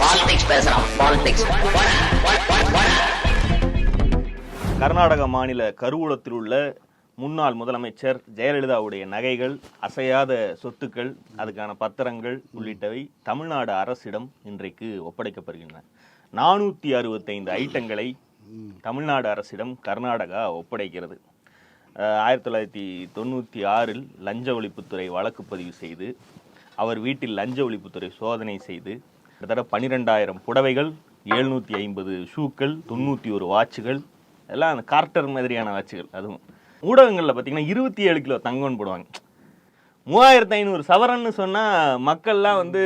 Politics பேசுறான் politics Karnataka மாநில கருவூலத்தில் உள்ள முன்னாள் முதலமைச்சர் ஜெயலலிதாவுடைய நகைகள் அசையாத சொத்துக்கள் அதுக்கான பத்திரங்கள் உள்ளிட்டவை தமிழ்நாடு அரசிடம் இன்றைக்கு ஒப்படைக்கப்படுகின்றன. நானூற்றி அறுபத்தைந்து ஐட்டங்களை தமிழ்நாடு அரசிடம் கர்நாடகா ஒப்படைக்கிறது. ஆயிரத்தி தொள்ளாயிரத்தி தொண்ணூற்றி ஆறில் லஞ்ச ஒழிப்புத்துறை வழக்கு பதிவு செய்து அவர் வீட்டில் லஞ்ச ஒழிப்புத்துறை சோதனை செய்து கிட்டத்தட்ட பன்னிரெண்டாயிரம் புடவைகள் எழுநூற்றி ஐம்பது ஷூக்கள் தொண்ணூற்றி ஒரு வாட்சுகள் எல்லாம் அந்த கார்ட்டர் மாதிரியான வாட்சுகள் அதுவும். ஊடகங்களில் பார்த்தீங்கன்னா இருபத்தி ஏழு கிலோ தங்கம்னு போடுவாங்க. மூவாயிரத்து ஐநூறு சவரன்னு சொன்னால் மக்கள்லாம் வந்து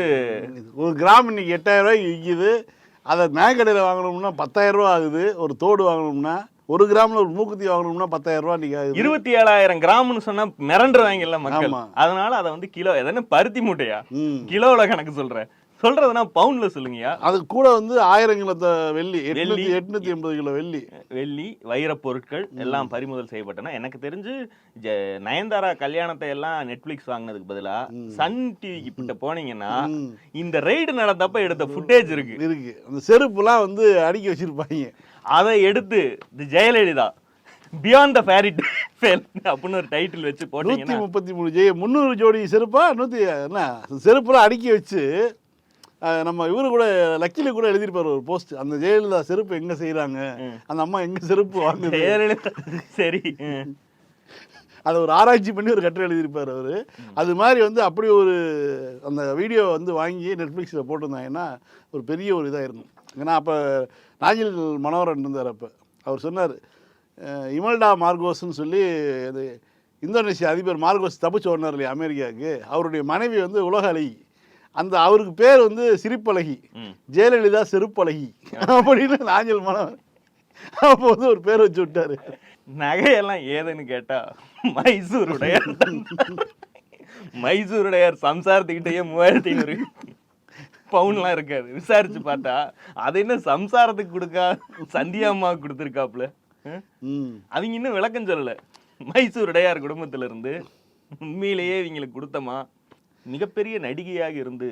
ஒரு கிராம் இன்னைக்கு எட்டாயிரம் ரூபாய்க்கு விற்கிது அதை மேக்கடையில் வாங்கணும்னா பத்தாயிரம் ரூபா ஆகுது. ஒரு தோடு வாங்கணும்னா ஒரு கிராமில் ஒரு மூக்குத்தி வாங்கணும்னா பத்தாயிரம் ரூபா இன்னைக்கு ஆகுது. இருபத்தி ஏழாயிரம் கிராம்னு சொன்னா மிரண்டுருவாங்கல்ல மக்கள். அதனால அதை வந்து கிலோ எதனா பருத்தி மூட்டையா? ம். கிலோல கணக்கு சொல்றேன். சொல்றதுன்னா பவுண்ட்ல சொல்லுங்கயா அது கூட வந்து ஆயிரம் கிலோ வெள்ளி எட்நூத்தி வெள்ளி. எட்நூத்தி எண்பது கிலோ வெள்ளி. வெள்ளி வைரப் பொருட்கள் எல்லாம் பறிமுதல் செய்யப்பட்டன. எனக்கு தெரிஞ்சு நயன்தாரா கல்யாணத்தை எல்லாம் நெட்ஃபிளிக்ஸ் வாங்கினதுக்கு பதிலா சன் டிவிக்கு கிட்ட போனீங்கன்னா. இந்த ரெய்டு நடந்தப்ப எடுத்த ஃபுட்டேஜ் இருக்கு. இருக்கு. அந்த செருப்புலாம் வந்து அடுக்கி வச்சிருப்பாங்க. அதை எடுத்து the Jayalalithaa beyond the fairy tale அப்படின்னு ஒரு டைட்டில் வச்சு நூத்தி போட்டீங்கன்னா முப்பத்தி மூணு ஜெய முந்நூறு ஜோடி செருப்பா நூத்தி என்ன செருப்புலாம் அடுக்கி வச்சு நம்ம இவரு கூட லக்கில கூட எழுதியிருப்பாரு ஒரு போஸ்ட். அந்த ஜெயலலிதா செருப்பு எங்க செய்றாங்க? அந்த அம்மா எங்க செருப்பு வாங்குது? ஜெயலலிதா சரி. அதை ஒரு ஆராய்ச்சி பண்ணி ஒரு கட்டுரை எழுதியிருப்பார் அவர். அது மாதிரி வந்து அப்படி ஒரு அந்த வீடியோ வந்து வாங்கி நெட்ஃப்ளிக்ஸில் போட்டிருந்தாங்கன்னா ஒரு பெரிய ஒரு இதாக இருக்கும் ஏன்னா அப்போ நாஜில் மனோகரன் இருந்தார் அப்போ. அவர் சொன்னார் இமல்டா மார்கோஸ்ன்னு சொல்லி அது இந்தோனேஷியா அதிபர் மார்கோஸ் தப்பிச்சு ஓடினார் இல்லையா அமெரிக்காவுக்கு. அவருடைய மனைவி வந்து உலக அழகி. அந்த அவருக்கு பேர் வந்து சிரிப்பழகி. ஜெயலலிதா செருப்பழகி. அப்படின்னு நாஜில் மனோகரன் அப்போ வந்து ஒரு பேர் வச்சு விட்டாரு. நகையெல்லாம் ஏதுன்னு கேட்டா மைசூர் உடையார் தான். மைசூர் உடையார் சம்சாரத்துக்கிட்டேயே மூவாயிரத்தி ஐநூறு பவுன்லாம் இருக்காது. விசாரிச்சு பார்த்தா அது என்ன சம்சாரத்துக்கு கொடுக்கா சந்தியா அம்மாவுக்கு கொடுத்துருக்காப்புல. அவங்க இன்னும் விளக்கம் சொல்லல. மைசூர் உடையார் குடும்பத்துல இருந்து உண்மையிலேயே இவங்களுக்கு கொடுத்தமா? மிகப்பெரிய நடிகையாக இருந்து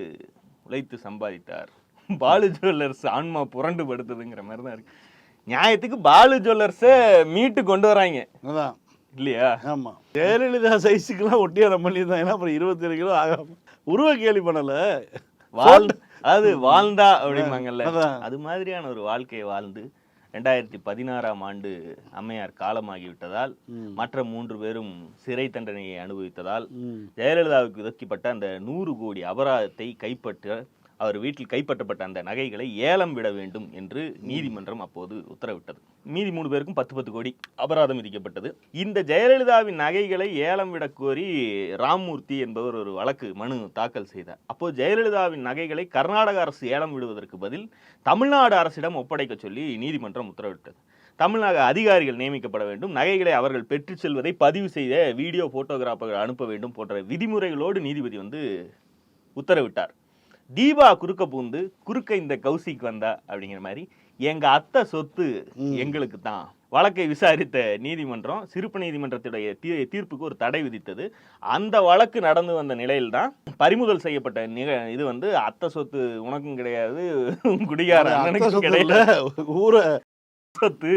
உழைத்து சம்பாதித்தார். பாலு ஜுவல்லர்ஸ் ஆன்மா புரண்டு படுத்துதுங்கிற மாதிரி தான் இருக்கு. நியாயத்துக்கு பாலு ஜுவல்லர்ஸை மீட்டு கொண்டு வராங்க. அதான். இல்லையா? ஆமா. ஜெயலலிதா சைஸுக்கெல்லாம் ஒட்டியான பண்ணி தான். ஏன்னா அப்புறம் இருபத்தேழு கிலோ ஆகாம. உருவ கேலி பண்ணல. வாழ் அதாவது வாழ்ந்தா அப்படிம்பாங்கல்ல. அது மாதிரியான ஒரு வாழ்க்கையை வாழ்ந்து ரெண்டாயிரத்தி பதினாறாம் ஆண்டு அம்மையார் காலமாகிவிட்டதால் மற்ற மூன்று பேரும் சிறை தண்டனையை அனுபவித்ததால். ஜெயலலிதாவுக்கு ஒதுக்கப்பட்ட அந்த நூறு கோடி அபராதத்தை கைப்பற்ற அவர் வீட்டில் கைப்பற்றப்பட்ட அந்த நகைகளை ஏலம் விட வேண்டும் என்று நீதிமன்றம் அப்போது உத்தரவிட்டது. மீதி மூணு பேருக்கும் பத்து பத்து கோடி அபராதம் விதிக்கப்பட்டது. இந்த ஜெயலலிதாவின் நகைகளை ஏலம் விட கோரி ராம்மூர்த்தி என்பவர் ஒரு வழக்கு மனு தாக்கல் செய்தார். அப்போ ஜெயலலிதாவின் நகைகளை கர்நாடக அரசு ஏலம் விடுவதற்கு பதில் தமிழ்நாடு அரசிடம் ஒப்படைக்க சொல்லி நீதிமன்றம் உத்தரவிட்டது. தமிழக அதிகாரிகள் நியமிக்கப்பட வேண்டும். நகைகளை அவர்கள் பெற்றுச் செல்வதை பதிவு செய்த வீடியோ போட்டோகிராஃபர்கள் அனுப்ப வேண்டும் போன்ற விதிமுறைகளோடு நீதிபதி வந்து உத்தரவிட்டார். தீபா குறுக்க பூந்து குறுக்க இந்த கௌசிக் வந்தா அப்படிங்கிற மாதிரி எங்க அத்தை சொத்து எங்களுக்கு தான். வழக்கை விசாரித்த நீதிமன்றம் சிறப்பு நீதிமன்றத்துடைய தீர்ப்புக்கு ஒரு தடை விதித்தது. அந்த வழக்கு நடந்து வந்த நிலையில்தான் பறிமுதல் செய்யப்பட்ட நிக இது வந்து அத்தை சொத்து உனக்கும் கிடையாது குடிகார அண்ணனுக்கும் கிடையாது. ஊரை சொத்து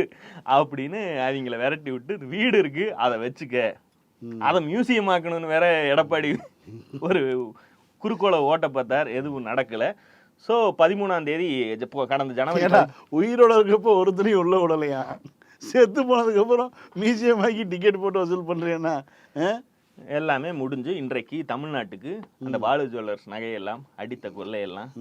அப்படின்னு அவங்கள விரட்டி விட்டு வீடு இருக்கு அதை வச்சுக்க. அதை மியூசியம் ஆக்கணும்னு வேற எடப்பாடி ஒரு குறுக்கோளை ஓட்ட பார்த்தார் எதுவும் நடக்கல. ஸோ பதிமூணாம் தேதி கடந்த ஜனவரி உயிரோட இருக்கப்போ ஒருத்தரையும் உள்ள விடலையா? செத்து போனதுக்கு அப்புறம் மியூசியம் ஆக்கி டிக்கெட் போட்டு வசூல் பண்றேன்னா எல்லாமே முடிஞ்சு இன்றைக்கு தமிழ்நாட்டுக்கு அந்த பாலு ஜுவல்லர்ஸ் நகையெல்லாம் அடித்த கொள்ளையெல்லாம்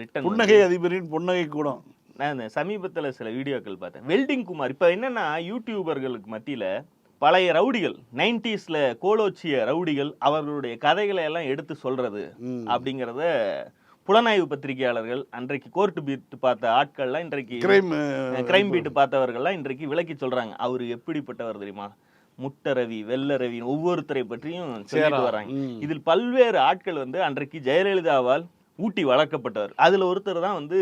ரிட்டன் புன்னகை அதிபரின் புன்னகை கூடம். நான் சமீபத்தில் சில வீடியோக்கள் பார்த்தேன். வெல்டிங் குமார் இப்போ என்னன்னா யூடியூபர்களுக்கு மத்தியில் பழைய ரவுடிகள் நைன்டிஸில் கோலோச்சிய ரவுடிகள் அவர்களுடைய கதைகளை எல்லாம் எடுத்து சொல்றது. அப்படிங்கிறத புலனாய்வு பத்திரிகையாளர்கள் அன்றைக்கு கோர்ட்டு பீட் பார்த்த ஆட்கள்லாம் இன்றைக்கு கிரைம் பீட் பார்த்தவர்கள்லாம் இன்றைக்கு விளக்கி சொல்றாங்க அவர் எப்படிப்பட்டவர் தெரியுமா முட்டரவி வெள்ளரவி ஒவ்வொருத்தரை பற்றியும் சொல்லிட்டு சேரா. வராங்க. இதில் பல்வேறு ஆட்கள் வந்து அன்றைக்கு ஜெயலலிதாவால் ஊட்டி வளர்க்கப்பட்டவர் அதுல ஒருத்தர் தான் வந்து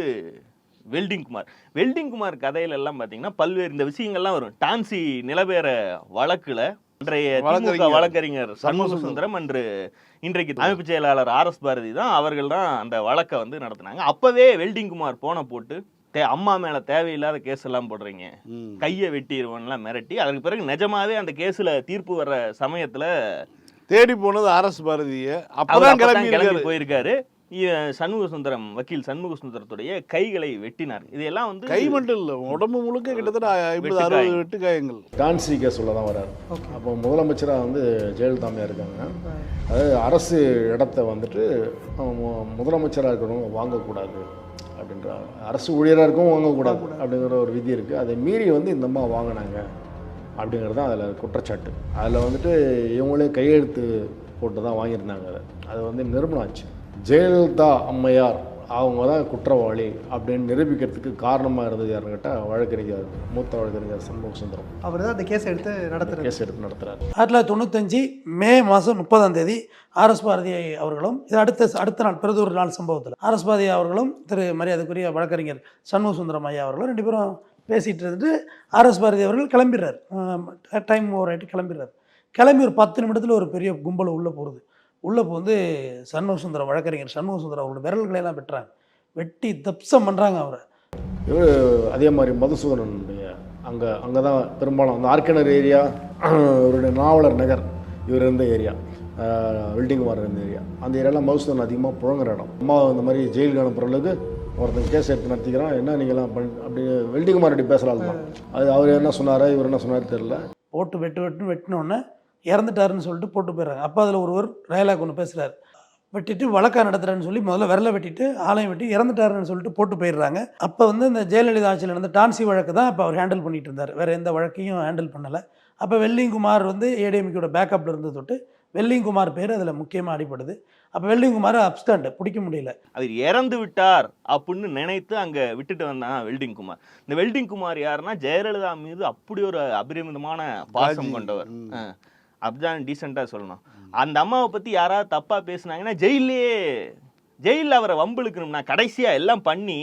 வெல்டிங் குமார் வெல்டிங் குமார் கதையில எல்லாம் பாத்தீங்கன்னா பல்வேறு இந்த விஷயங்கள்லாம் வரும். டான்சி நிலவேற வழக்குல இன்றைய திமுக வழக்கறிஞர். சண்முக சுந்தரம் அன்று இன்றைக்கு அமைப்பு செயலாளர் ஆர் எஸ் பாரதி தான் அவர்கள் தான் அந்த வழக்கை வந்து நடத்தினாங்க. அப்பவே வெல்டிங் குமார் போன போட்டு தே அம்மா மேல தேவையில்லாத கேஸ் எல்லாம் போடுறீங்க. கையை வெட்டிடுவோம்லாம் மிரட்டி அதற்கு பிறகு நிஜமாவே அந்த கேஸ்ல தீர்ப்பு வர்ற சமயத்துல தேடி போனது ஆர்எஸ் பாரதிய. அவர் அப்பதான் கிளம்பி போயிருக்காரு. சண்முக சுந்தரம் வக்கீல் சண்முக சுந்தரத்துடைய கைகளை வெட்டினார். இதெல்லாம் வந்து கை மட்டும் இல்ல உடம்பு முழுக்க கிட்டத்தட்ட ஐம்பது அறுபது. வெட்டு காயங்கள். டான்சி கேஸில் தான் வராரு. அப்போ முதலமைச்சராக வந்து ஜெயலலிதா அம்மையார் இருக்காங்க. அதாவது அரசு இடத்த வந்துட்டு முதலமைச்சராக இருக்கிறவங்க வாங்கக்கூடாது அப்படின்ற அரசு ஊழியராக இருக்கவும் வாங்கக்கூடாது அப்படிங்கிற ஒரு விதி இருக்குது அதை மீறி வந்து இந்த அம்மா வாங்கினாங்க அப்படிங்கிறது தான் அதில் குற்றச்சாட்டு. அதில் வந்துட்டு இவங்களே கையெழுத்து போட்டு தான் வாங்கியிருந்தாங்க. அதை. அது வந்து நிரூபணம் ஆச்சு. ஜெயலலிதா அம்மையார் அவங்க தான் குற்றவாளி அப்படின்னு நிரூபிக்கிறதுக்கு காரணமாக இருந்தது யாருன்னு கேட்டால் வழக்கறிஞர் மூத்த வழக்கறிஞர் சண்முக சுந்தரம். அவர் தான் அந்த கேஸ் எடுத்து நடத்துறாரு. கேஸ் எடுத்து நடத்துகிறார் ஆயிரத்தி தொள்ளாயிரத்தி தொண்ணூத்தஞ்சு மே மாதம் முப்பதாம் தேதி ஆர்எஸ் பாரதி அவர்களும் இது அடுத்த அடுத்த நாள் பிறகு ஒரு நாள் சம்பவத்தில் ஆர்எஸ் பாரதி அவர்களும் திரு மரியாதைக்குரிய வழக்கறிஞர் சண்முக சுந்தரம் ஐயா அவர்களும் ரெண்டு பேரும் பேசிகிட்டு இருந்துட்டு ஆர்எஸ் பாரதி அவர்கள் கிளம்பிடுறார். டைம் ஓவர் ஆகிட்டு கிளம்பிடுறார். கிளம்பி ஒரு பத்து நிமிடத்தில் ஒரு பெரிய கும்பல் உள்ளே போகிறது உள்ளே வந்து சண்முக சுந்தரம் வழக்கறிஞர் சண்முக சுந்தரம் அவரோட விரல்களை எல்லாம் வெட்டுறாங்க. வெட்டி தப்சம் பண்ணுறாங்க அவரை. அதே மாதிரி மதுசூதனனுடைய அங்கே அங்கே தான் பெரும்பாலும் அந்த ஆர்கனர் ஏரியா இவருடைய நாவலர் நகர் இவர் இருந்த ஏரியா வெல்டிங்குமார் இருந்த ஏரியா. அந்த ஏரியாலாம் மதுசூதன் அதிகமாக புழங்குற இடம். அம்மா இந்த மாதிரி ஜெயிலுக்கு அனுப்புற அளவுக்கு ஒருத்தன் கேஸ் எடுத்து நடத்திக்கிறான். என்ன நீங்களாம் பண்ணி அப்படி வெல்டிங்குமார் அப்படி பேசுகிறாள் தான் அது அவர் என்ன சொன்னாரா இவர் என்ன சொன்னார் தெரியல. போட்டு வெட்டு வெட்டுன்னு வெட்டினோடனே இறந்துட்டாருன்னு சொல்லிட்டு போட்டு போயிடுறாங்க. அப்போ அதில் ஒருவர் டயலாக் ஒன்று பேசுகிறார் வெட்டிட்டு வழக்கா நடத்துறேன்னு சொல்லி முதல்ல விரல வெட்டிட்டு ஆலையும் வெட்டி இறந்துட்டாருன்னு சொல்லிட்டு போட்டு போயிடுறாங்க. அப்போ வந்து இந்த ஜெயலலிதா ஆட்சியில் நடந்த டான்சி வழக்கு தான் அப்போ அவர் ஹேண்டில் பண்ணிட்டு இருந்தார். வேறு எந்த வழக்கையும் ஹேண்டில் பண்ணலை. அப்போ வெள்ளிங்குமார் வந்து ஏடிஎம்கேட பேக்கப்பில் இருந்து தொட்டு வெள்ளிங்குமார் பேர் அதில் முக்கியமாக அடிப்படுது அப்போ வெள்ளிங்குமார் அப்ஸ்டாண்ட் பிடிக்க முடியல. அவர் இறந்து விட்டார் அப்படின்னு நினைத்து அங்க விட்டுட்டு வந்தான் வெல்டிங் குமார் இந்த வெல்டிங் குமார் யாருன்னா ஜெயலலிதா மீது அப்படி ஒரு அபரிமிதமான பாசம். கொண்டவர். அப்படிதான் டீசெண்டா சொல்லணும். அந்த அம்மாவை பத்தி யாராவது தப்பா பேசுனாங்கன்னா ஜெயிலே ஜெயிலில் அவரை வம்பிழுக்கணும்னா கடைசியா எல்லாம் பண்ணி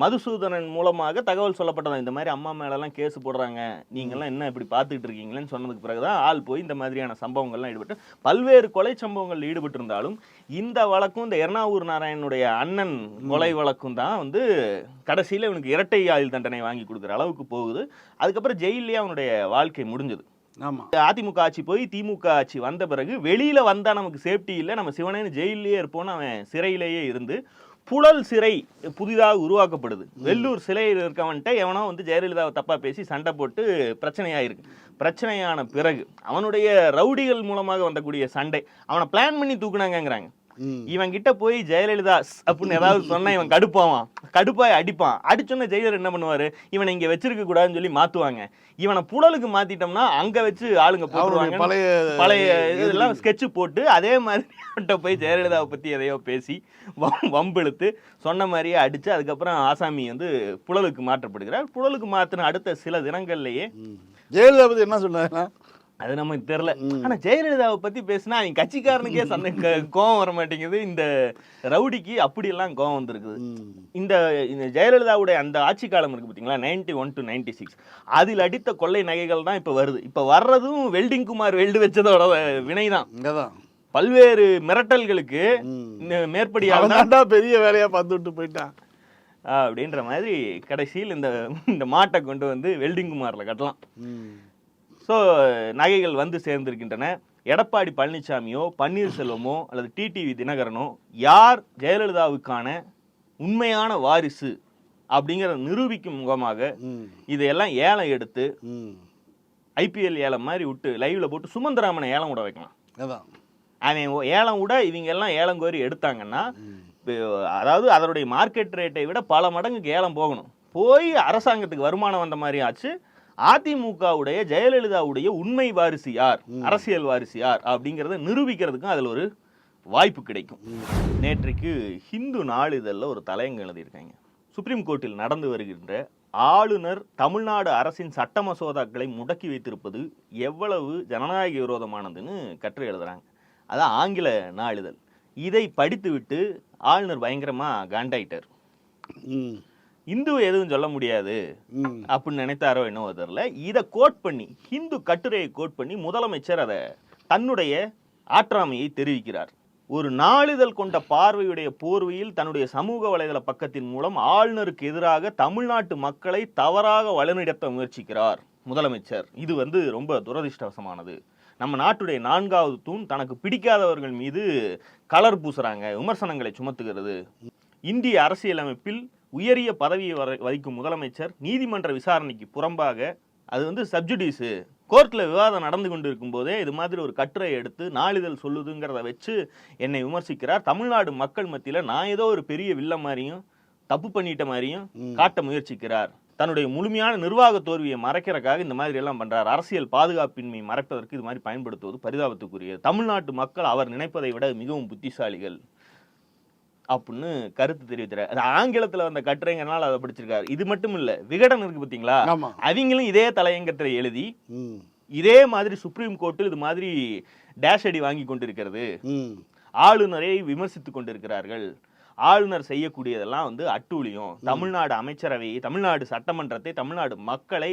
மதுசூதனன் மூலமாக தகவல் சொல்லப்பட்டதான். இந்த மாதிரி அம்மா மேலெல்லாம் கேஸ் போடுறாங்க. நீங்கெல்லாம் என்ன இப்படி பார்த்துக்கிட்டு இருக்கீங்களேன்னு சொன்னதுக்கு பிறகுதான் ஆள் போய் இந்த மாதிரியான சம்பவங்கள்லாம் ஈடுபட்டு பல்வேறு கொலை சம்பவங்கள் ஈடுபட்டிருந்தாலும் இந்த வழக்கும் இந்த எர்ணாவூர் நாராயணனுடைய அண்ணன் கொலை வழக்கும் தான் வந்து கடைசியில் இவனுக்கு இரட்டை ஆயுள் தண்டனை வாங்கி கொடுக்குற அளவுக்கு போகுது. அதுக்கப்புறம் ஜெயிலே அவனுடைய வாழ்க்கை முடிஞ்சது. ஆமா. அதிமுக ஆட்சி போய் திமுக ஆட்சி வந்த பிறகு வெளியில வந்தா நமக்கு சேஃப்டி இல்லை. நம்ம சிவனேன்னு ஜெயிலேயே இருப்போம்னு அவன் சிறையிலேயே இருந்து புழல் சிறை புதிதாக உருவாக்கப்படுது. வெள்ளூர் சிறையில் இருக்கவன்ட்ட எவனோ வந்து ஜெயலலிதாவை தப்பா பேசி சண்டை போட்டு பிரச்சனையாயிருக்கு. பிரச்சனையான பிறகு அவனுடைய ரவுடிகள் மூலமாக வந்தக்கூடிய சண்டை. அவனை பிளான் பண்ணி தூக்குனாங்கங்கிறாங்க. இவன் கிட்ட போய் ஜெயலலிதா அப்படின்னு ஏதாவது சொன்னா இவன் கடுப்பாவான். கடுப்பாய் அடிப்பான். அடிச்சோன்ன ஜெயிலர் என்ன பண்ணுவாரு? இவனை இங்க வச்சிருக்க கூடாதுன்னு சொல்லி மாத்துவாங்க. இவனை புழலுக்கு மாத்திட்டோம்னா அங்க வச்சு ஆளுங்க போட்டுருவாங்க பழைய பழைய இதெல்லாம் ஸ்கெட்ச் போட்டு அதே மாதிரி போய் ஜெயலலிதாவை பத்தி எதையோ பேசி வம்- வம்பிழுத்து சொன்ன மாதிரியே அடிச்சு அதுக்கப்புறம் ஆசாமி வந்து புழலுக்கு மாற்றப்படுகிறார். புழலுக்கு மாத்தின அடுத்த சில தினங்கள்லயே. ஜெயலலிதா பத்தி என்ன சொன்னாங்கன்னா அது நமக்கு தெரியல. ஆனா ஜெயலலிதாவை பத்தி பேசினா அவங்க கட்சிக்காரனுக்கே சந்தை கோவம் வர மாட்டேங்குது. இந்த ரவுடிக்கு அப்படியெல்லாம் கோவம் வந்திருக்குது. இந்த இந்த ஜெயலலிதாவுடைய அந்த ஆட்சி காலம் இருக்கு பார்த்தீங்களா ninety one to ninety six அதில் அடித்த கொள்ளை நகைகள் தான் இப்போ வருது. இப்போ வர்றதும் வெல்டிங் குமார் வெல்டு வச்சதோட வினைதான் இங்கதான். பல்வேறு மிரட்டல்களுக்கு. இந்த மேற்படியாக தான் பெரிய வேலையா பார்த்து விட்டு போயிட்டான். அப்படின்ற மாதிரி கடைசியில் இந்த இந்த மாட்டை கொண்டு வந்து வெல்டிங் குமாரில் கட்டலாம். ஸோ நகைகள் வந்து சேர்ந்திருக்கின்றன. எடப்பாடி பழனிசாமியோ பன்னீர்செல்வமோ அல்லது டிடிவி தினகரனோ யார் ஜெயலலிதாவுக்கான உண்மையான வாரிசு அப்படிங்கிற நிரூபிக்கும் முகமாக. இதையெல்லாம் ஏலம் எடுத்து. ஐபிஎல் ஏலம் மாதிரி விட்டு லைவ்ல போட்டு சுமந்திராமனை ஏலம் விட வைக்கலாம். அவன் ஏலம் விட இவங்க எல்லாம் ஏலம் கோரி எடுத்தாங்கன்னா அதாவது அதனுடைய மார்க்கெட் ரேட்டை விட பல மடங்குக்கு ஏலம் போகணும். போய் அரசாங்கத்துக்கு வருமானம் வந்த மாதிரி ஆச்சு. அதிமுகவுடைய ஜெயலலிதாவுடைய உண்மை வாரிசு யார்? அரசியல் வாரிசு யார்? அப்படிங்கிறத நிரூபிக்கிறதுக்கும் அதில் ஒரு வாய்ப்பு கிடைக்கும். நேற்றைக்கு ஹிந்து நாளிதழில் ஒரு தலையங்கம் எழுதியிருக்காங்க. சுப்ரீம் கோர்ட்டில் நடந்து வருகின்ற ஆளுநர் தமிழ்நாடு அரசின் சட்ட மசோதாக்களை முடக்கி வைத்திருப்பது எவ்வளவு ஜனநாயக விரோதமானதுன்னு கற்று எழுதுறாங்க. அதான் ஆங்கில நாளிதழ். இதை படித்துவிட்டு ஆளுநர் பயங்கரமா காண்டாயிட்டார். ம். இந்துவை எதுவும் சொல்ல முடியாது அப்படின்னு நினைத்தாரோ என்னவோ தெரியல. இதை கோட் பண்ணி ஹிந்து கட்டுரையை கோட் பண்ணி முதலமைச்சர் அதை தன்னுடைய ஆற்றாமையை தெரிவிக்கிறார். ஒரு நாளிதழ் கொண்ட பார்வையுடைய போர்வையில் தன்னுடைய சமூக வலைதள பக்கத்தின் மூலம் ஆளுநருக்கு எதிராக தமிழ்நாட்டு மக்களை தவறாக வழிநடத்த முயற்சிக்கிறார் முதலமைச்சர். இது வந்து ரொம்ப துரதிர்ஷ்டவசமானது. நம்ம நாட்டுடைய நான்காவது தூண் தனக்கு பிடிக்காதவர்கள் மீது கலர் பூசுறாங்க விமர்சனங்களை சுமத்துகிறது. இந்திய அரசியலமைப்பில் உயரிய பதவியை வர வகிக்கும் முதலமைச்சர் நீதிமன்ற விசாரணைக்கு புறம்பாக அது வந்து சப்ஜுடிஸு கோர்ட்டில் விவாதம் நடந்து கொண்டு இருக்கும்போதே இது மாதிரி ஒரு கட்டுரை எடுத்து நாளிதழ் சொல்லுதுங்கிறத வச்சு என்னை விமர்சிக்கிறார். தமிழ்நாடு மக்கள் மத்தியில் நான் ஏதோ ஒரு பெரிய வில்ல மாதிரியும் தப்பு பண்ணிட்ட மாதிரியும் காட்ட முயற்சிக்கிறார். தன்னுடைய முழுமையான நிர்வாக தோல்வியை மறைக்கிறதுக்காக இந்த மாதிரி எல்லாம் பண்றார். அரசியல் பாதுகாப்பின்மை மறைப்பதற்கு இது மாதிரி பயன்படுத்துவது பரிதாபத்துக்குரியது. தமிழ்நாட்டு மக்கள் அவர் நினைப்பதை விட மிகவும் புத்திசாலிகள். அப்படின்னு கருத்து தெரிவிக்கிறார். அது ஆங்கிலத்துல வந்த கட்டுரைங்கிறனால அதை படிச்சிருக்காரு. இது மட்டும் இல்ல விகடன் இருக்கு பாத்தீங்களா? அவங்களும் இதே தலையங்கத்தை எழுதி இதே மாதிரி சுப்ரீம் கோர்ட்டில் இது மாதிரி டேஷ் அடி வாங்கி கொண்டிருக்கிறது. ஆளுநரை விமர்சித்துக் கொண்டிருக்கிறார்கள். ஆளுநர் செய்யக்கூடியதெல்லாம் வந்து அட்டூழியம். தமிழ்நாடு அமைச்சரவை தமிழ்நாடு சட்டமன்றத்தை தமிழ்நாடு மக்களை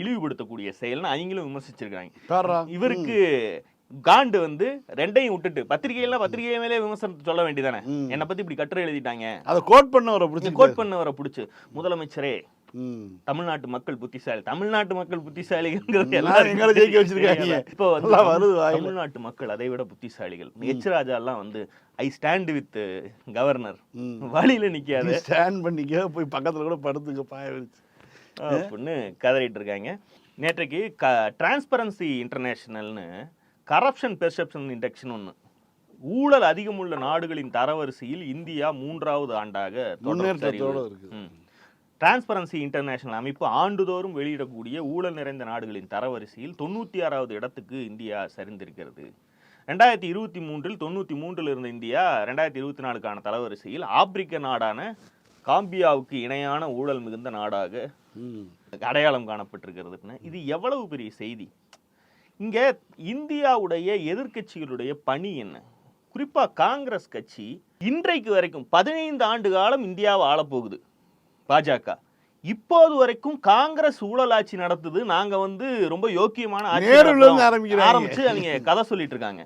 இழிவுபடுத்தக்கூடிய செயல்னு அவங்களும் விமர்சிச்சிருக்காங்க இவருக்கு காண்டு வந்து ரெண்டையும் விட்டுட்டு பத்திரிகையெல்லாம் பத்திரிகை மேலே விமர்சனத்தை சொல்ல வேண்டியதானே. என்னை பத்தி இப்படி கட்டுரை எழுதிட்டாங்க. அதை கோட் பண்ணவரை பிடிச்சி கோட் பண்ணவரை பிடிச்சு முதலமைச்சரே தமிழ்நாட்டு மக்கள் புத்திசாலி தமிழ்நாட்டு மக்கள் புத்திசாலிங்கிறது எல்லாரும் ஜெயிக்க வச்சிருக்காங்க. இப்போ வந்து. தமிழ்நாட்டு மக்கள் அதை விட புத்திசாலிகள். எச் ராஜா எல்லாம் வந்து ஐ ஸ்டாண்ட் வித் கவர்னர். வழியில நிக்காத. ஸ்டாண்ட் பண்ணிக்க போய் பக்கத்துல கூட படுத்துக்க பாய வச்சு அப்படின்னு கதறிட்டு இருக்காங்க. நேற்றைக்கு க டிரான்ஸ்பரன்சி இன்டர்நேஷனல்னு கரப்ஷன் பெர்செப்ஷன் இண்டெக்ஸ்னு ஒன்று ஊழல் அதிகமுள்ள நாடுகளின் தரவரிசையில் இந்தியா மூன்றாவது ஆண்டாக. டிரான்ஸ்பரன்சி இன்டர்நேஷனல் அமைப்பு ஆண்டுதோறும் வெளியிடக்கூடிய ஊழல் நிறைந்த நாடுகளின் தரவரிசையில் தொண்ணூற்றி ஆறாவது இடத்துக்கு இந்தியா சரிந்திருக்கிறது. ரெண்டாயிரத்தி இருபத்தி மூன்றில் தொண்ணூற்றி மூன்றில் இருந்த இந்தியா ரெண்டாயிரத்தி இருபத்தி நாலுக்கான தரவரிசையில் ஆப்பிரிக்க நாடான காம்பியாவுக்கு இணையான ஊழல் மிகுந்த நாடாக அடையாளம் காணப்பட்டிருக்கிறதுன்னு இது எவ்வளவு பெரிய செய்தி? இங்க இந்தியாவுடைய எதிர்க்கட்சிகளுடைய பணி என்ன? குறிப்பா காங்கிரஸ் கட்சி இன்றைக்கு வரைக்கும் பதினைந்து ஆண்டு காலம் இந்தியாவை ஆளப்போகுது பாஜக. இப்போது வரைக்கும் காங்கிரஸ் ஊழலாட்சி நடத்துது. நாங்க வந்து ரொம்ப யோக்கியமான. ஆரம்பிச்சு அவங்க கதை சொல்லிட்டு இருக்காங்க.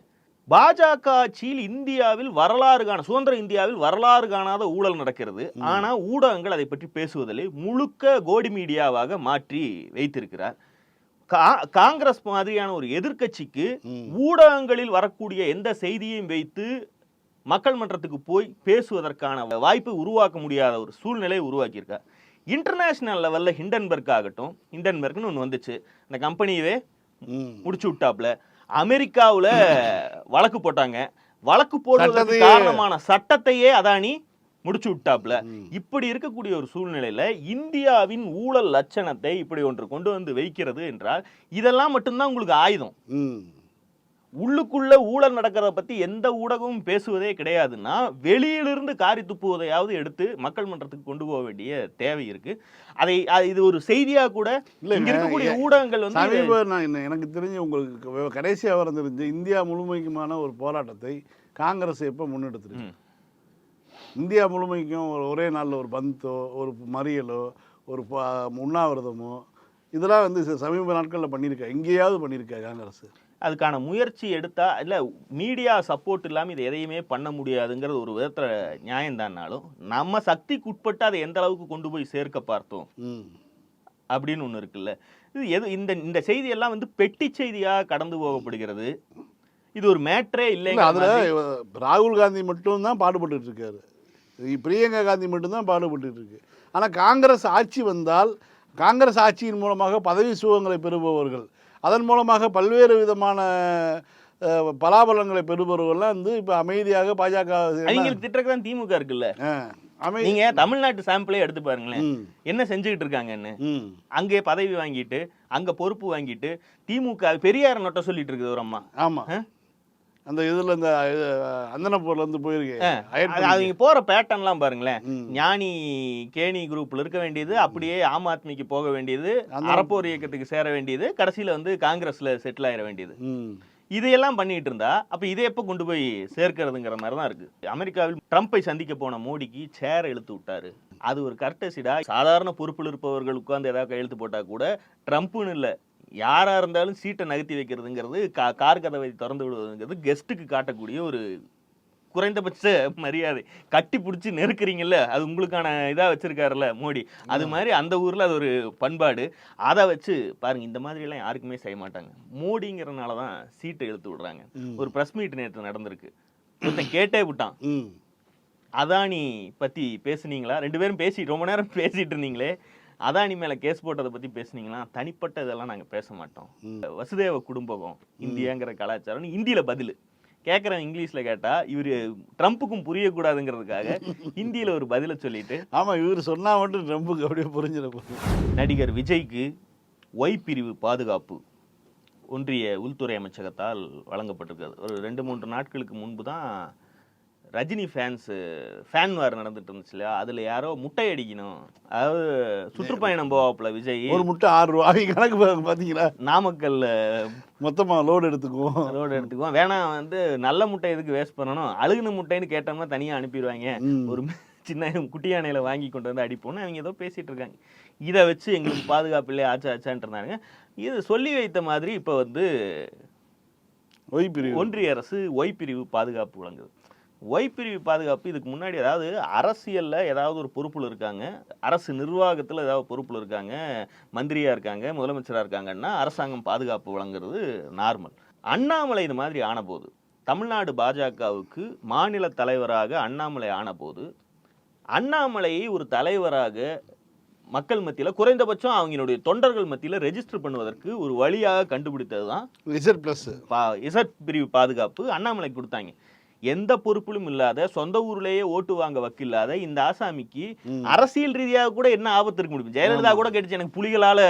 பாஜக ஆட்சியில் இந்தியாவில் வரலாறு காண சுதந்திர இந்தியாவில் வரலாறு காணாத ஊழல் நடக்கிறது. ஆனா ஊடகங்கள் அதை பற்றி பேசுவதில்லை. முழுக்க கோடி மீடியாவாக மாற்றி வைத்திருக்கிறார். காங்கிரஸ் மாதிரியான ஒரு எதிர்க்கட்சிக்கு ம். ஊடகங்களில் வரக்கூடிய எந்த செய்தியையும் வைத்து மக்கள் மன்றத்துக்கு போய் பேசுவதற்கான வாய்ப்பை உருவாக்க முடியாத ஒரு சூழ்நிலையை உருவாக்கியிருக்கார். இன்டர்நேஷனல் லெவல்ல ஹிண்டன்பர்க் ஆகட்டும் ஹிண்டன்பர்க்னு ஒன்று வந்துச்சு. அந்த கம்பெனியவே முடிச்சு விட்டாப்ல அமெரிக்காவுல வழக்கு போட்டாங்க. வழக்கு போடுவதற்கு காரணமான சட்டத்தையே அதானி முடிச்சு விட்டாப்ல இப்படி இருக்கக்கூடிய ஒரு சூழ்நிலையில இந்தியாவின் ஊழல் லட்சணத்தை இப்படி ஒன்று கொண்டு வந்து வைக்கிறது என்றால் இதெல்லாம் மட்டும்தான் உங்களுக்கு ஆயுதம். உள்ளுக்குள்ள ஊழல் நடக்கிறத பத்தி எந்த ஊடகமும் பேசுவதே கிடையாதுன்னா வெளியிலிருந்து காரி துப்புவதையாவது எடுத்து மக்கள் மன்றத்துக்கு கொண்டு போக வேண்டிய தேவை இருக்கு. அதை இது ஒரு செய்தியா கூட இங்க இருக்கக்கூடிய ஊடகங்கள் வந்து நான் எனக்கு தெரிஞ்சு உங்களுக்கு கடைசியாக வர தெரிஞ்ச இந்தியா முழுமைக்குமான ஒரு போராட்டத்தை காங்கிரஸ் எப்போ முன்னெடுத்துருக்கு. இந்தியா முழுமைக்கும் ஒரு ஒரே நாளில் ஒரு பந்தோ ஒரு மறியலோ ஒரு உண்ணாவிரதமோ இதெல்லாம் வந்து சமீப நாட்களில் பண்ணியிருக்கா எங்கேயாவது பண்ணியிருக்கா காங்கிரஸ்? அதுக்கான முயற்சி எடுத்தா இல்ல மீடியா சப்போர்ட் இல்லாம இதை எதையுமே பண்ண முடியாதுங்கிறது ஒரு விதத்துல நியாயம்தான்னாலும் நம்ம சக்திக்கு உட்பட்டு அதை எந்த அளவுக்கு கொண்டு போய் சேர்க்க பார்த்தோம்? அப்படின்னு ஒண்ணு இருக்குல்ல. இது எது இந்த இந்த செய்தி எல்லாம் வந்து பெட்டி செய்தியா கடந்து போகப்படுகிறது? இது ஒரு மேட்ரே இல்லை அதில் ராகுல் காந்தி மட்டும்தான் பாடுபட்டுட்டு இருக்காரு. பிரியங்கா காந்தி மட்டும்தான் பாடுபட்டுட்டு இருக்கு ஆனால் காங்கிரஸ் ஆட்சி வந்தால் காங்கிரஸ் ஆட்சியின் மூலமாக பதவி சுகங்களை பெறுபவர்கள் அதன் மூலமாக பல்வேறு விதமான பலாபலங்களை பெறுபவர்கள்லாம் வந்து இப்போ அமைதியாக பாஜக அவங்களுக்கு திட்டக்கு தான் திமுக இருக்குல்ல. நீங்க தமிழ்நாட்டு சாம்பிளே எடுத்து பாருங்களேன். என்ன செஞ்சுக்கிட்டு இருக்காங்கன்னு? அங்கே பதவி வாங்கிட்டு அங்க பொறுப்பு வாங்கிட்டு திமுக பெரியார நொட்ட சொல்லிட்டு இருக்குது ஒரு அம்மா. ஆமாம் ஆ? அந்த இதில் இந்த அந்தனப்பூர்ல இருந்து போயிருக்கு hire அது பண்ணி- அவங்க போற பேட்டர்ன்லாம் பாருங்களேன். ஞானி கேணி குரூப்ல இருக்க வேண்டியது அப்படியே ஆம் ஆத்மிக்கு போக வேண்டியது அறப்போர் இயக்கத்துக்கு சேர வேண்டியது கடைசியில வந்து காங்கிரஸ்ல செட்டில் ஆயிட வேண்டியது. இதையெல்லாம் பண்ணிட்டு இருந்தா அப்ப இதை எப்ப கொண்டு போய் சேர்க்கிறதுங்கிற மாதிரி தான் இருக்கு. அமெரிக்காவில் ட்ரம்ப்பை சந்திக்க போன மோடிக்கு சேரை இழுத்து விட்டாரு. அது ஒரு கர்டசிடா சாதாரண பொறுப்பில் இருப்பவர்கள் உட்கார்ந்து ஏதாவது கையெழுத்து போட்டா கூட ட்ரம்ப்னு இல்லை யாரா இருந்தாலும் சீட்டை நகர்த்தி வைக்கிறதுங்கிறது கா கார் கதவை திறந்து விடுவதுங்கிறது கெஸ்ட்டுக்கு காட்டக்கூடிய ஒரு குறைந்தபட்ச மரியாதை. கட்டி பிடிச்சி நெருக்குறீங்கல்ல அது உங்களுக்கான இதா வச்சிருக்காருல்ல மோடி. அது மாதிரி அந்த ஊர்ல அது ஒரு பண்பாடு. அதை வச்சு பாருங்க இந்த மாதிரி எல்லாம் யாருக்குமே செய்ய மாட்டாங்க. மோடிங்கிறனால தான் சீட்டை இழுத்து விடுறாங்க. ஒரு பிரஸ் மீட் நேற்று நடந்திருக்கு. ஒருத்தன் கேட்டே விட்டான். அதானி பத்தி பேசுனீங்களா? ரெண்டு பேரும் பேசி ரொம்ப நேரம் பேசிட்டு இருந்தீங்களே. அதானி மேல கேஸ் போட்டதை பத்தி பேசுனீங்களா தனிப்பட்ட இதெல்லாம் நாங்க பேச மாட்டோம். வசுதேவ குடும்பகம் இந்தியாங்கிற கலாச்சாரம் இந்தியில பதில். கேட்குறேன் இங்கிலீஷ்ல கேட்டா இவரு ட்ரம்ப்புக்கும் புரியக்கூடாதுங்கிறதுக்காக ஹிந்தியில ஒரு பதிலை சொல்லிட்டு ஆமா இவர் சொன்னா மட்டும் ட்ரம்புக்கு அப்படியே புரிஞ்சிட நடிகர் விஜய்க்கு ஒய் பிரிவு பாதுகாப்பு ஒன்றிய உள்துறை அமைச்சகத்தால் வழங்கப்பட்டிருக்கிறது. ஒரு ரெண்டு மூன்று நாட்களுக்கு முன்பு தான் ரஜினி ஃபேன்ஸ் ஃபேன் வார் நடந்துட்டு இருந்துச்சு இல்லையா? அதில் யாரோ முட்டை அடிக்கணும். அதாவது சுற்றுப்பயணம் போவாப்புல விஜய். ஒரு முட்டை ஆறு ரூபா. அவங்க கணக்கு பாருங்க பாத்தீங்களா? நாமக்கல்ல மொத்தமா லோடு எடுத்துக்குவோம். ரோடு எடுத்துக்குவோம். வேணாம் வந்து நல்ல முட்டை எதுக்கு வேஸ்ட் பண்ணணும்? அழுகுன முட்டைன்னு கேட்டோம்னா தனியாக அனுப்பிடுவாங்க. ஒரு சின்ன குட்டி யானையில வாங்கி கொண்டு வந்து அடிப்போம்னு அவங்க ஏதோ பேசிட்டு இருக்காங்க. இதை வச்சு எங்களுக்கு பாதுகாப்பு இல்லையா ஆச்சா ஆச்சான்ட்டு இருந்தாங்க இது சொல்லி வைத்த மாதிரி இப்போ வந்து ஒய் பிரிவு ஒன்றிய அரசு ஒய் பிரிவு பாதுகாப்பு வழங்குது. ஒய் பிரிவு பாதுகாப்பு இதுக்கு முன்னாடி அதாவது அரசியல்ல ஏதாவது ஒரு பொறுப்புல இருக்காங்க? அரசு நிர்வாகத்துல ஏதாவது பொறுப்புல இருக்காங்க? மந்திரியா இருக்காங்க? முதலமைச்சரா இருக்காங்கன்னா அரசாங்கம் பாதுகாப்பு வழங்குறது நார்மல். அண்ணாமலை இது மாதிரி ஆனபோது தமிழ்நாடு பாஜகவுக்கு மாநில தலைவராக அண்ணாமலை ஆனபோது அண்ணாமலையை ஒரு தலைவராக மக்கள் மத்தியில குறைந்தபட்சம் அவங்களுடைய தொண்டர்கள் மத்தியில ரெஜிஸ்டர் பண்ணுவதற்கு ஒரு வழியாக கண்டுபிடித்தது தான் ரிசர்ட் பிளஸ் இசட் பிரிவு பாதுகாப்பு அண்ணாமலை கொடுத்தாங்க. எந்த பொறுப்பிலும் இல்லாத சொந்த ஊர்லயே ஓட்டு வாங்க வக்கில்லாத இந்த ஆசாமிக்கு அரசியல் ரீதியாக கூட என்ன ஆபத்து இருக்க முடியும்? ஜெயலலிதா கூட கேட்டுச்சு எனக்கு புலிகளால.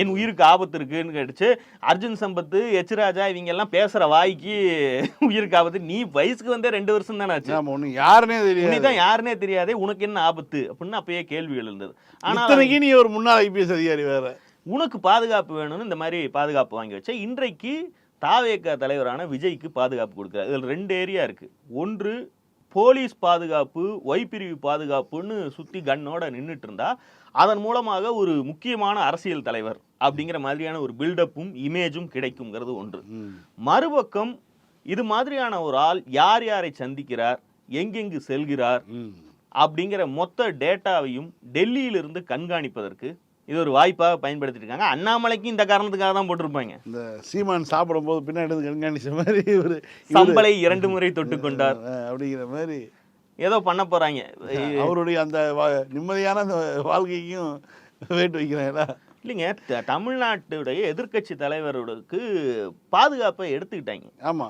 என் உயிருக்கு ஆபத்து இருக்குன்னு கேட்டுச்சு. அர்ஜுன் சம்பத் எச் ராஜா இவங்க எல்லாம் பேசுற வாய்க்கு உயிருக்கு ஆபத்து. நீ வயசுக்கு வந்தே ரெண்டு வருஷம் தானே ஆச்சு. ஒண்ணு யாருன்னே தெரியாது. நீதான் யாருன்னே தெரியாதே உனக்கு என்ன ஆபத்து? அப்படின்னு அப்பயே கேள்விகள் இருந்தது ஆனா நீ ஒரு முன்னாள் ஐபிஎஸ் அதிகாரி வேற. உனக்கு பாதுகாப்பு வேணும்னு இந்த மாதிரி பாதுகாப்பு வாங்கி வச்ச இன்றைக்கு தாவேக தலைவரான விஜய்க்கு பாதுகாப்பு கொடுக்குறாரு. இதில் ரெண்டு ஏரியா இருக்கு. ஒன்று போலீஸ் பாதுகாப்பு ஒய் பிரிவு பாதுகாப்புன்னு சுத்தி கண்ணோட நின்றுட்டு இருந்தா அதன் மூலமாக ஒரு முக்கியமான அரசியல் தலைவர் அப்படிங்கிற மாதிரியான ஒரு பில்டப்பும் இமேஜும் கிடைக்குங்கிறது ஒன்று. மறுபக்கம் இது மாதிரியான ஒரு ஆள் யார் யாரை சந்திக்கிறார் எங்கெங்கு செல்கிறார் அப்படிங்கிற மொத்த டேட்டாவையும் டெல்லியிலிருந்து கண்காணிப்பதற்கு இது ஒரு வாய்ப்பாக பயன்படுத்திட்டு இருக்காங்க அண்ணாமலைக்கு இந்த காரணத்துக்காக தான் போட்டிருப்பாங்க. இந்த சீமான் சாப்பிடும் போது பின்னாடி கண்காணிச்ச மாதிரி இவரு சம்பளை இரண்டு முறை தொட்டு கொண்டார். அப்படிங்கிற மாதிரி. ஏதோ பண்ண போறாங்க. அவருடைய அந்த நிம்மதியான அந்த வாழ்க்கைக்கும் வேட்டு வைக்கிறாங்களா? இல்லைங்க த- தமிழ்நாட்டுடைய எதிர்க்கட்சி தலைவருக்கு பாதுகாப்பை எடுத்துக்கிட்டாங்க. ஆமா.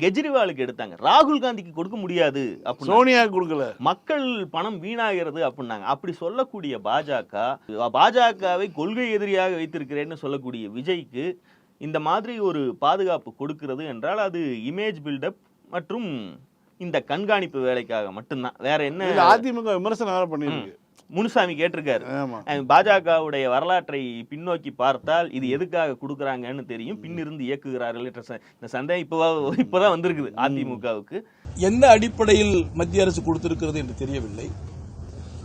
கெஜ்ரிவாலுக்கு எடுத்தாங்க. ராகுல் காந்திக்கு கொடுக்க முடியாது சோனியா கொடுக்கல. மக்கள் பணம் வீணாகிறது அப்படின்னாங்க. அப்படி சொல்லக்கூடிய பாஜக பாஜகவை கொள்கை எதிரியாக வைத்திருக்கிறேன்னு சொல்லக்கூடிய விஜய்க்கு இந்த மாதிரி ஒரு பாதுகாப்பு கொடுக்கிறது என்றால் அது இமேஜ் பில்டப் மற்றும் இந்த கண்காணிப்பு வேலைக்காக மட்டும்தான். வேற என்ன? அதிமுக விமர்சனம் வேற பண்ணிருக்கு முனுசாமி கேட்டிருக்காரு. பாஜகவுடைய வரலாற்றை பின்னோக்கி பார்த்தால் இது எதுக்காக கொடுக்குறாங்கன்னு தெரியும். பின்னிருந்து இயக்குகிறார்கள் என்ற ச- இந்த சந்தேகம் இப்போ இப்போதான் வந்திருக்குது அதிமுகவுக்கு. எந்த அடிப்படையில் மத்திய அரசு கொடுத்திருக்கிறது என்று தெரியவில்லை.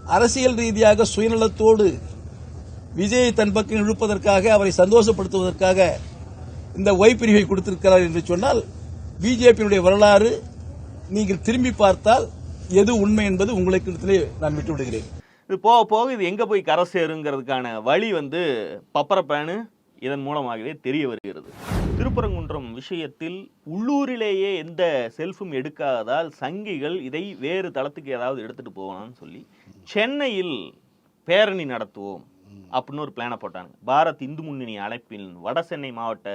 அரசியல் ரீதியாக சுயநலத்தோடு விஜயை தன் பக்கம் இழுப்பதற்காக அவரை சந்தோஷப்படுத்துவதற்காக இந்த ஒய் பிரிவை கொடுத்திருக்கிறார் என்று சொன்னால் பிஜேபியினுடைய வரலாறு நீங்கள் திரும்பி பார்த்தால் எது உண்மை என்பது உங்களுக்கு நான் விட்டு விடுகிறேன் இது போக போக இது எங்கே போய் கரை சேருங்கிறதுக்கான வழி வந்து பப்பரப்பேனு இதன் மூலமாகவே தெரிய வருகிறது. திருப்பரங்குன்றம் விஷயத்தில் உள்ளூரிலேயே எந்த செல்ஃபும் எடுக்காததால் சங்கிகள் இதை வேறு தளத்துக்கு ஏதாவது எடுத்துட்டு போகலாம்னு சொல்லி சென்னையில் பேரணி நடத்துவோம் அப்படின்னு ஒரு பிளானை போட்டாங்க. பாரத் இந்து முன்னணி அழைப்பின் வட சென்னை மாவட்ட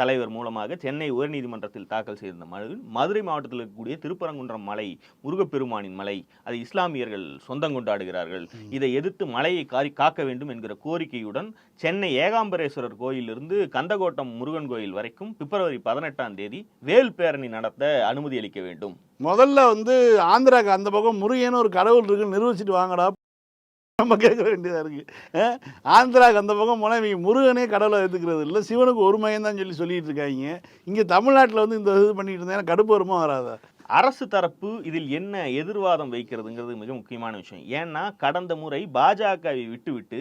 தலைவர் மூலமாக சென்னை உயர்நீதிமன்றத்தில் தாக்கல் செய்திருந்த மனு மதுரை மாவட்டத்தில் இருக்கக்கூடிய திருப்பரங்குன்றம் மலை முருகப்பெருமானின் மலை அதை இஸ்லாமியர்கள் சொந்தம் கொண்டாடுகிறார்கள். இதை எதிர்த்து மலையை காரி காக்க வேண்டும் என்கிற கோரிக்கையுடன் சென்னை ஏகாம்பரேஸ்வரர் கோயிலிருந்து கந்தகோட்டம் முருகன் கோயில் வரைக்கும் பிப்ரவரி பதினெட்டாம் தேதி வேல் பேரணி நடத்த அனுமதி அளிக்க வேண்டும். முதல்ல வந்து ஆந்திராக்கு அந்த பக்கம் முருகன்னு ஒரு கடவுள் இருக்குன்னு நிரூபிச்சிட்டு வாங்கடா. நம்ம கேட்க வேண்டியதா இருக்கு. அஹ், ஆந்திராக்கு அந்த பக்கம் போனால் இவங்க முருகனே கடவுளை எடுத்துக்கிறது இல்லை. சிவனுக்கு ஒரு மையம் தான் சொல்லி சொல்லிட்டு இருக்காங்க. இங்கே தமிழ்நாட்டில் வந்து இந்த இது பண்ணிட்டு இருந்தா கடுப்பு வருமா வராதா? அரசு தரப்பு இதில் என்ன எதிர்வாதம் வைக்கிறதுங்கிறது மிக முக்கியமான விஷயம். ஏன்னா கடந்த முறை பாஜகவை விட்டுவிட்டு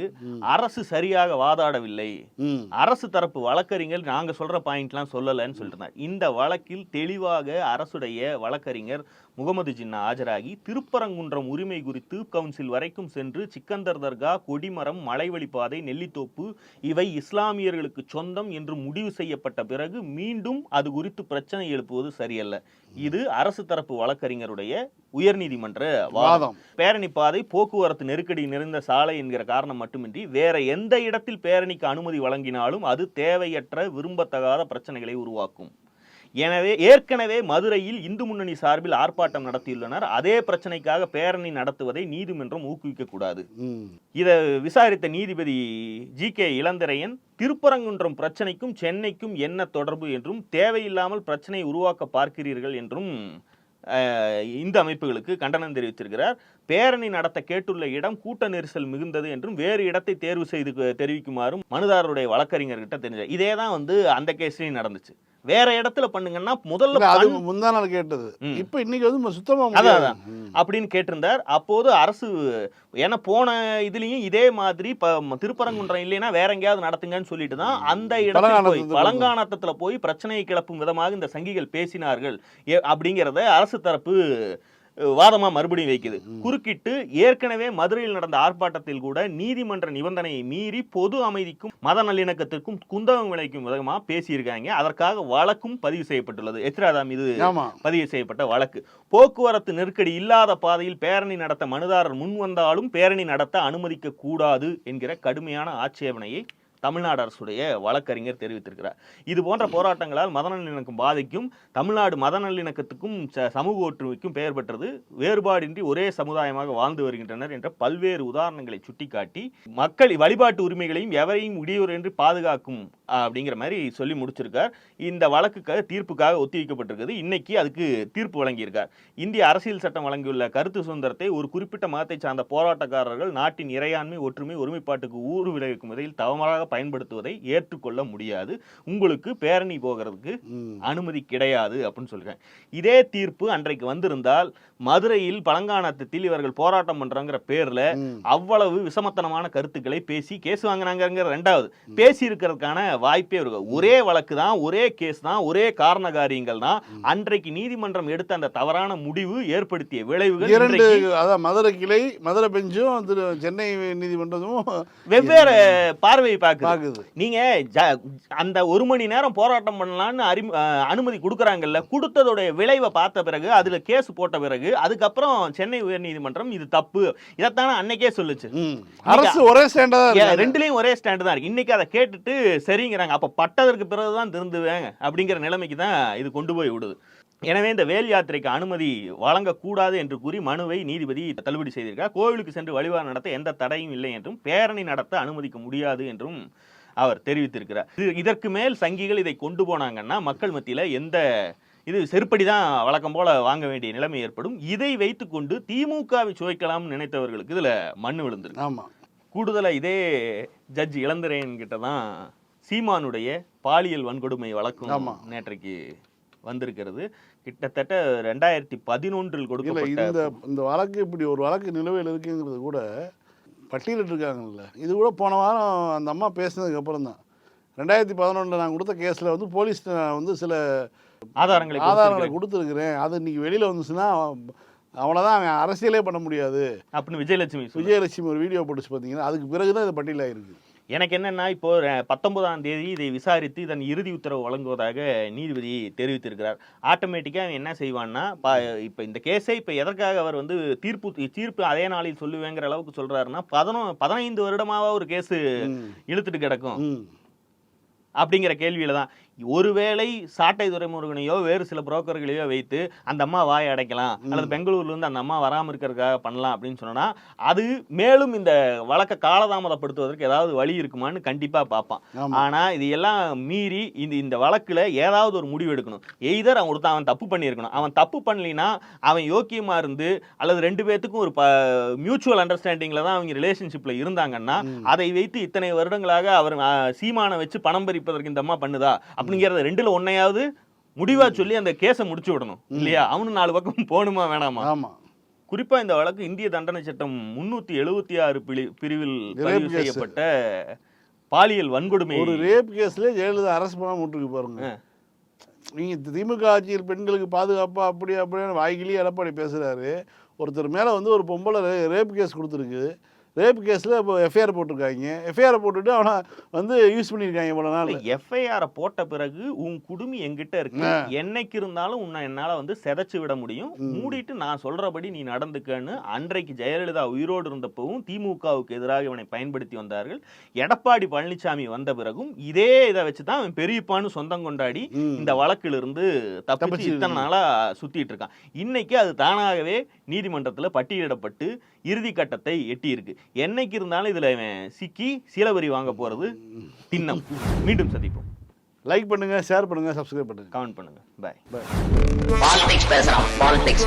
அரசு சரியாக வாதாடவில்லை. அரசு தரப்பு வழக்கறிஞர் நாங்க சொல்ற பாயிண்ட்லாம் சொல்லலைன்னு சொல்லிட்டு இந்த வழக்கில் தெளிவாக அரசுடைய வழக்கறிஞர் முகமது ஜின்னா ஆஜராகி திருப்பரங்குன்றம் உரிமை குறித்து கவுன்சில் வரைக்கும் சென்று சிக்கந்தர் தர்கா கொடிமரம் மலைவழிப்பாதை நெல்லித்தோப்பு இவை இஸ்லாமியர்களுக்கு சொந்தம் என்று முடிவு செய்யப்பட்ட பிறகு மீண்டும் அது குறித்து பிரச்சனை எழுப்புவது சரியல்ல. இது அரசு தரப்பு வழக்கறிஞருடைய உயர்நீதிமன்ற வாதம். பேரணி பாதை போக்குவரத்து நெருக்கடி நிறைந்த சாலை என்கிற காரணம் மட்டுமின்றி வேற எந்த இடத்தில் பேரணிக்கு அனுமதி வழங்கினாலும் அது தேவையற்ற விரும்பத்தகாத பிரச்சனைகளை உருவாக்கும். எனவே ஏற்கனவே மதுரையில் இந்து முன்னணி சார்பில் ஆர்ப்பாட்டம் நடத்தியுள்ளனர். அதே பிரச்சனைக்காக பேரணி நடத்துவதை நீதிமன்றம் ஊக்குவிக்க கூடாது. ம். இதை விசாரித்த நீதிபதி ஜி கே இளந்திரையன் திருப்பரங்குன்றம் பிரச்சனைக்கும் சென்னைக்கும் என்ன தொடர்பு என்றும் தேவையில்லாமல் பிரச்சனையை உருவாக்க பார்க்கிறீர்கள் என்றும் இந்த அமைப்புகளுக்கு கண்டனம் தெரிவித்திருக்கிறார். பேரணி நடத்த கேட்டுள்ள இடம் கூட்ட நெரிசல் மிகுந்தது என்றும் வேறு இடத்தை தேர்வு செய்து தெரிவிக்குமாறும் மனுதாரருடைய வழக்கறிஞர்கிட்ட தெரிஞ்சது இதே தான் வந்து அந்த கேஸ்லயும் நடந்துச்சு. வேற இடத்துல பண்ணுங்கன்னா முதல்ல முந்தா நாள் கேட்டது. இப்போ இன்னைக்கு வந்து சுத்தமா அதான். அப்படின்னு கேட்டிருந்தார். அப்போது அரசு ஏன்னா போன இதுலயும் இதே மாதிரி திருப்பரங்குன்றம் இல்லைன்னா வேற எங்கேயாவது நடத்துங்கன்னு சொல்லிட்டு தான் அந்த இடத்துல போய் பழங்கானத்துல போய் பிரச்சனையை கிளப்பும் விதமாக இந்த சங்கிகள் பேசினார்கள். அப்படிங்கிறத அரசு தரப்பு வாதமா மறுபடியும் வைக்குது. குறுக்கிட்டு ஏற்கனவே மதுரையில் நடந்த ஆர்ப்பாட்டத்தில் கூட நீதிமன்ற நிபந்தனையை மீறி பொது அமைதிக்கும் மத நல்லிணக்கத்திற்கும் குந்தகம் விளைக்கும் விதமா பேசியிருக்காங்க. அதற்காக வழக்கும் பதிவு செய்யப்பட்டுள்ளது. எத்ராதா மீது பதிவு செய்யப்பட்ட வழக்கு. போக்குவரத்து நெருக்கடி இல்லாத பாதையில் பேரணி நடத்த மனுதாரர் முன் வந்தாலும் பேரணி நடத்த அனுமதிக்க கூடாது என்கிற கடுமையான ஆட்சேபனையை தமிழ்நாடு அரசுடைய வழக்கறிஞர் தெரிவித்திருக்கிறார். இது போன்ற போராட்டங்களால் மத நல்லிணக்கம் பாதிக்கும் தமிழ்நாடு மத நல்லிணக்கத்துக்கும் ச- சமூக ஒற்றுமைக்கும் பெயர் பெற்றது. வேறுபாடின்றி ஒரே சமுதாயமாக வாழ்ந்து வருகின்றனர் என்ற பல்வேறு உதாரணங்களை சுட்டிக்காட்டி மக்கள் வழிபாட்டு உரிமைகளையும் எவரையும் இடையூறின்றி பாதுகாக்கும் அப்படிங்கிற மாதிரி சொல்லி முடிச்சிருக்கார். இந்த வழக்குக்காக தீர்ப்புக்காக ஒத்திவைக்கப்பட்டிருக்கிறது இன்னைக்கு அதுக்கு தீர்ப்பு வழங்கியிருக்கார். இந்திய அரசியல் சட்டம் வழங்கியுள்ள கருத்து சுதந்திரத்தை ஒரு குறிப்பிட்ட மதத்தை சார்ந்த போராட்டக்காரர்கள் நாட்டின் இறையாண்மை ஒற்றுமை ஒருமைப்பாட்டுக்கு ஊறு விளைவிக்கும் விதையில் தவறாக பயன்படுத்துவதை ஏற்றுக்கொள்ள முடியாது உங்களுக்கு பேரணி போகிறதுக்கு. அனுமதி கிடையாது அப்படின்னு சொல்றேன் இதே தீர்ப்பு அன்றைக்கு வந்திருந்தால் மதுரையில் பழங்கானத்தில் இவர்கள் போராட்டம் பண்றாங்கிற பேர்ல. அவ்வளவு விசமத்தனமான கருத்துக்களை பேசி கேஸ் வாங்கினாங்கிற ரெண்டாவது. பேசி இருக்கிறதுக்கான வாய்ப்பே இருக்கு ஒரே வழக்கு தான் ஒரே கேஸ் தான் ஒரே காரண காரியங்கள் தான் அன்றைக்கு நீதிமன்றம் எடுத்த அந்த தவறான முடிவு ஏற்படுத்திய விளைவுகள் இரண்டு அதான் மதுரை கிளை மதுரை பெஞ்சும் சென்னை நீதிமன்றமும் வெவ்வேறு பார்வை பார்க்குது. நீங்க அந்த ஒரு மணி நேரம் போராட்டம் பண்ணலாம்னு அறி அனுமதி கொடுக்குறாங்கல்ல கொடுத்ததோடைய விளைவை பார்த்த பிறகு அதுல கேஸ் போட்ட பிறகு அதுக்கப்புறம் சென்னை உயர்நீதிமன்றம் இது தப்பு. இதைத்தானே அன்னைக்கே சொல்லுச்சு. அரசு ஒரே ஸ்டாண்டா. ரெண்டுலயும் ஒரே ஸ்டாண்டு தான் இருக்கு. இன்னைக்கு அதை கேட்டுட்டு சரிங்கிறாங்க. அப்ப பட்டதற்கு பிறகுதான் திருந்துவேங்க அப்படிங்கிற நிலைமைக்கு தான் இது கொண்டு போய் விடுது. எனவே இந்த வேல் யாத்திரைக்கு அனுமதி வழங்கக்கூடாது என்று கூறி மனுவை நீதிபதி தள்ளுபடி செய்திருக்கார். கோவிலுக்கு சென்று வழிபாடு நடத்த எந்த தடையும் இல்லை என்றும் பேரணி நடத்த அனுமதிக்க முடியாது என்றும் அவர் தெரிவித்திருக்கிறார். இது- இதற்கு மேல் சங்கிகள் இதை கொண்டு போனாங்கன்னா மக்கள் மத்தியில எந்த இது செருப்படி தான் வழக்கம் போல வாங்க வேண்டிய நிலைமை ஏற்படும். இதை வைத்துக்கொண்டு திமுகவை சுவைக்கலாம்னு நினைத்தவர்களுக்கு இதுல மண்ணு விழுந்திருக்கு. ஆமா. கூடுதலா இதே ஜட்ஜ் இளந்திரையன் கிட்ட தான் சீமானுடைய பாலியல் வன்கொடுமை வழக்கும் ஆமா. நேற்றைக்கு வந்திருக்கிறது. கிட்டத்தட்ட ரெண்டாயிரத்தி பதினொன்றில் கொடுக்கப்பட்ட இந்த இந்த வழக்கு இப்படி ஒரு வழக்கு நிலுவையில் இருக்குங்கிறது கூட பட்டியலிட்டிருக்காங்கல்ல. இது கூட போன வாரம் அந்த அம்மா பேசினதுக்கு அப்புறம் தான் ரெண்டாயிரத்தி பதினொன்றில் நான் கொடுத்த கேஸில் வந்து போலீஸ் வந்து சில ஆதாரங்களை ஆதாரங்களை கொடுத்திருக்கிறேன். அது இன்னைக்கு வெளியில் வந்துச்சுன்னா அவ்வளோதான் அவன் அரசியலே பண்ண முடியாது. அப்படின்னு விஜயலட்சுமி. விஜயலட்சுமி ஒரு வீடியோ போட்டுச்சு பார்த்தீங்கன்னா அதுக்கு பிறகு தான் இது பட்டியலாயிருக்கு எனக்கு என்னன்னா இப்போ அஹ், பத்தொன்பதாம் தேதி இதை விசாரித்து இதன் இறுதி உத்தரவு வழங்குவதாக நீதிபதி தெரிவித்திருக்கிறார். ஆட்டோமேட்டிக்காக அவன் என்ன செய்வான்னா இப்போ இந்த கேஸை இப்போ எதற்காக அவர் வந்து தீர்ப்பு தீர்ப்பு அதே நாளில் சொல்லுவேங்கிற அளவுக்கு சொல்றாருன்னா பதினொ பதினைந்து வருடமாக ஒரு கேஸ். இழுத்துட்டு கிடக்கும். அப்படிங்கிற கேள்வியில தான் ஒருவேளை சாட்டை துறைமுருகனையோ வேறு சில புரோக்கர்களையோ வைத்து அந்த அம்மா வாயை அடைக்கலாம். அல்லது பெங்களூர்ல இருந்து அந்த அம்மா வராம இருக்கிறதுக்காக பண்ணலாம் அப்படின்னு சொன்னா அது மேலும் இந்த வழக்கை காலதாமதப்படுத்துவதற்கு ஏதாவது வழி இருக்குமான்னு கண்டிப்பா பார்ப்பான். ஆமா. ஆனா இது எல்லாம் மீறி இந்த இந்த வழக்குல ஏதாவது ஒரு முடிவு எடுக்கணும். எய்தர் அவன் ஒருத்தன் அவன் தப்பு பண்ணியிருக்கணும். அவன் தப்பு பண்ணலினா அவன் யோக்கியமா இருந்து அல்லது ரெண்டு பேத்துக்கும் ஒரு மியூச்சுவல் அண்டர்ஸ்டாண்டிங்ல தான் அவங்க ரிலேஷன்ஷிப்ல இருந்தாங்கன்னா அதை வைத்து இத்தனை வருடங்களாக அவர் சீமானை வச்சு பணம் பறிப்பதற்கு இந்த அம்மா பண்ணுதா? அப்படிங்கிறத ரெண்டுல ஒன்னையாவது முடிவா சொல்லி அந்த கேஸை முடிச்சு விடணும். இல்லையா? அவனு நாலு பக்கம் போகணுமா வேணாமா? ஆமா. குறிப்பா இந்த வழக்கு இந்திய தண்டனை சட்டம் முன்னூத்தி எழுபத்தி ஆறு பிரிவில் பதிவு. செய்யப்பட்ட பாலியல் வன்கொடுமை ஒரு ரேப் கேஸ்ல ஜெயலலிதா அரசு பண்ணாம விட்டுருக்கு பாருங்க. நீங்க திமுக ஆட்சியில் பெண்களுக்கு பாதுகாப்பா அப்படி அப்படின்னு வாய்கிலேயே எடப்பாடி பேசுறாரு. ஒருத்தர் மேல வந்து ஒரு பொம்பளை ரேப் கேஸ் கொடுத்துருக்கு. ரேப் கேஸ்ல இப்போ எஃப்ஐஆர் போட்டிருக்காங்க. எஃப்ஐஆர் போட்டுட்டு அவனை வந்து யூஸ் பண்ணியிருக்காங்க இவ்வளோ நாள் எஃப்ஐஆர் போட்ட பிறகு உன் குடுமி என்கிட்ட இருக்கு. என்னைக்கு இருந்தாலும் உன்னை என்னால வந்து செதைச்சு விட முடியும். மூடிட்டு நான் சொல்றபடி நீ நடந்துக்கன்னு அன்றைக்கு ஜெயலலிதா உயிரோடு இருந்தப்பவும் திமுகவுக்கு எதிராக இவனை பயன்படுத்தி வந்தார்கள். எடப்பாடி பழனிசாமி வந்த பிறகும் இதே இதை வச்சு தான் அவன் பெரியப்பான்னு சொந்தம் கொண்டாடி இந்த வழக்கிலிருந்து தப்பிச்சு இத்தனை நாளா சுத்திட்டு இருக்கான். இன்னைக்கு அது தானாகவே நீதிமன்றத்துல பட்டியலிடப்பட்டு இறுதி கட்டத்தை எட்டியிருக்கு. என்னைக்கு இருந்தாலும் இதுல இவன் சிக்கி சீலவரி வாங்க போறது திண்ணம் மீண்டும் சந்திப்போம். லைக் பண்ணுங்க ஷேர் பண்ணுங்க சப்ஸ்கிரைப் பண்ணுங்க. கமெண்ட் பண்ணுங்க. பாய் பாலிடிக்ஸ் பேசுறான் பாலிடிக்ஸ்